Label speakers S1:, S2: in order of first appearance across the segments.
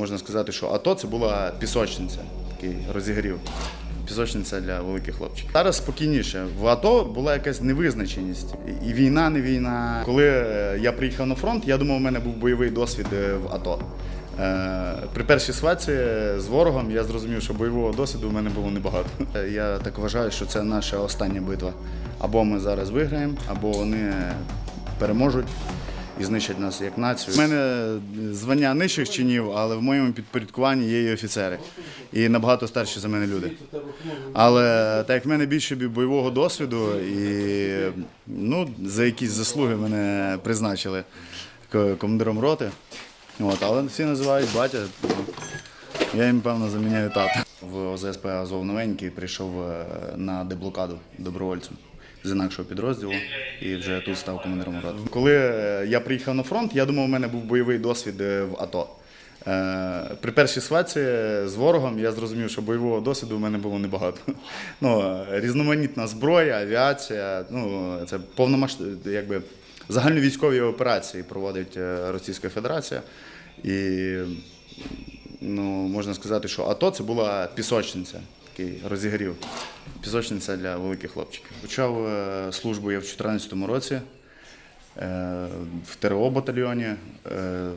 S1: можна сказати, що АТО це була пісочниця, такий розігрів. Пісочниця для великих хлопчиків. Зараз спокійніше. В АТО була якась невизначеність. І війна, не війна. Коли е, я приїхав на фронт, я думав, у мене був бойовий досвід е, в АТО. Е, При першій сваці з ворогом я зрозумів, що бойового досвіду в мене було небагато. Я так вважаю, що це наша остання битва. Або ми зараз виграємо, або вони переможуть і знищать нас як націю. У мене звання нижчих чинів, але в моєму підпорядкуванні є і офіцери. І набагато старші за мене люди. Але так як в мене більше бойового досвіду, і ну, за якісь заслуги мене призначили командиром роти. От, але всі називають батя. Я їм, певно, заміняю тата. В ОЗСП Азов Новенький прийшов е, на деблокаду добровольцем з інакшого підрозділу і вже тут став командиром роти. Коли е, я приїхав на фронт, я думав, у мене був бойовий досвід е, в АТО. Е, При першій сваці з ворогом я зрозумів, що бойового досвіду в мене було небагато. Ну, різноманітна зброя, авіація, ну, це повномасштаб, якби загальновійськові операції проводить Російська Федерація. І ну, можна сказати, що АТО це була пісочниця, такий розігрів. Пісочниця для великих хлопчиків. Почав е, службу я в 2014 році е, в ТРО батальйоні. Е,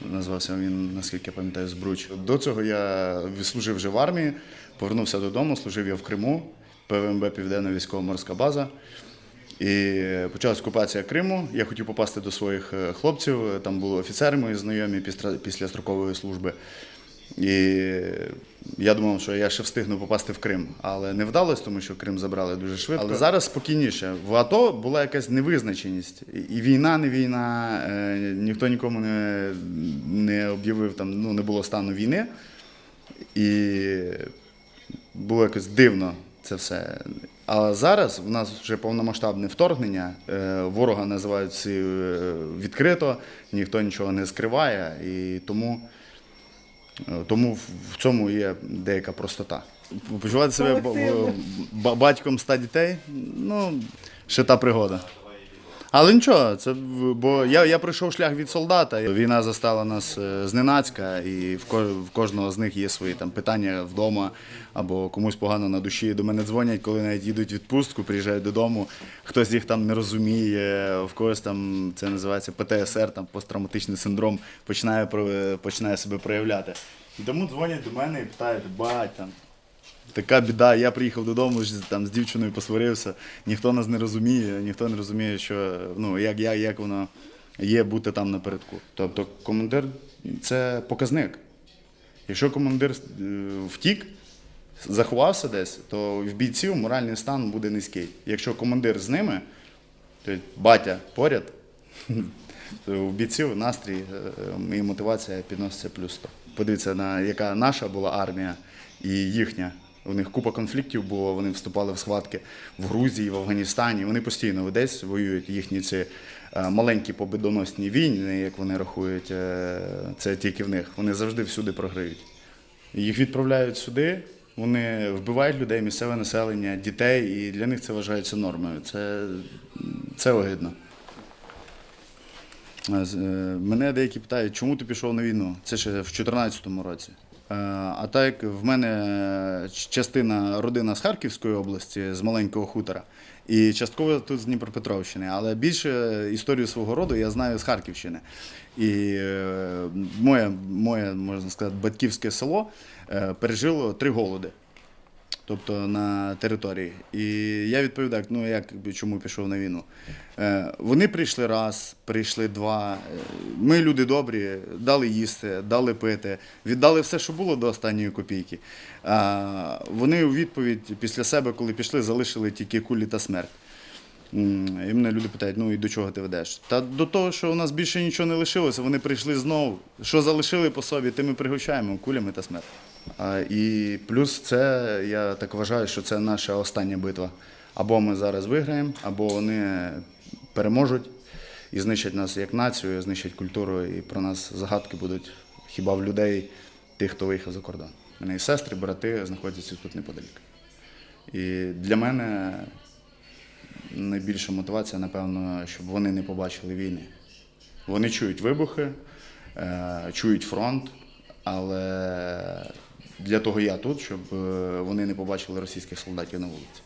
S1: Назвався він, наскільки я пам'ятаю, Збруч. До цього я служив вже в армії, повернувся додому, служив я в Криму, ПВМБ Південна військово-морська база. І почалась окупація Криму. Я хотів попасти до своїх е, хлопців. Там були офіцери мої знайомі після, строкової служби. І я думав, що я ще встигну попасти в Крим, але не вдалося, тому що Крим забрали дуже швидко. Але зараз спокійніше. В АТО була якась невизначеність. І війна, не війна, е, ніхто нікому не, не об'явив там, ну не було стану війни. І було якось дивно це все. А зараз в нас вже повномасштабне вторгнення. е, Ворога називають всі е, відкрито, ніхто нічого не скриває, і тому, е, тому в- цьому є деяка простота. Почувати себе батьком ста дітей, ну, ще та пригода. Але нічого, це бо я, я пройшов шлях від солдата. Війна застала нас е, зненацька, і в, в кожного з них є свої там питання вдома або комусь погано на душі. До мене дзвонять, коли навіть їдуть відпустку, приїжджають додому. Хтось їх там не розуміє, в когось там це називається ПТСР, там посттравматичний синдром починає починає себе проявляти. І тому дзвонять до мене і питають, бать там. Така біда, я приїхав додому там з дівчиною посварився, ніхто нас не розуміє, ніхто не розуміє, що ну як, як, як воно є бути там напередку. Тобто командир це показник. Якщо командир е, втік, заховався десь, то в бійців моральний стан буде низький. Якщо командир з ними, то батя поряд, то у бійців настрій е, і мотивація підноситься плюс 100. Подивіться, на яка наша була армія і їхня. У них купа конфліктів було, вони вступали в схватки в Грузії, в Афганістані. Вони постійно десь воюють їхні ці е, маленькі победоносні війни, як вони рахують, е, це тільки в них. Вони завжди всюди програють. Їх відправляють сюди, вони вбивають людей, місцеве населення, дітей, і для них це вважається нормою. Це, це огидно. Е, Мене деякі питають, чому ти пішов на війну? Це ще в 2014 році. Е, А так як в мене частина родина з Харківської області, з маленького хутора, і частково тут з Дніпропетровщини, але більше історію свого роду я знаю з Харківщини. І е, моє, моє можна сказати, батьківське село е, пережило три голоди тобто на території. І я відповідав, ну як чому пішов на війну. Е, вони прийшли раз, прийшли два. Е, Ми люди добрі, дали їсти, дали пити, віддали все, що було до останньої копійки. Вони у відповідь після себе, коли пішли, залишили тільки кулі та смерть. І мене люди питають, ну і до чого ти ведеш? Та до того, що у нас більше нічого не лишилося, вони прийшли знову. Що залишили по собі, тим ми пригощаємо кулями та смерть. І плюс це, я так вважаю, що це наша остання битва. Або ми зараз виграємо, або вони переможуть і знищать нас як націю, знищать культуру, і про нас загадки будуть хіба в людей, тих, хто виїхав за кордон. У мене і сестри, брати знаходяться тут неподалік. І для мене найбільша мотивація, напевно, щоб вони не побачили війни. Вони чують вибухи, е, чують фронт, але для того я тут, щоб е, вони не побачили російських солдатів на вулиці.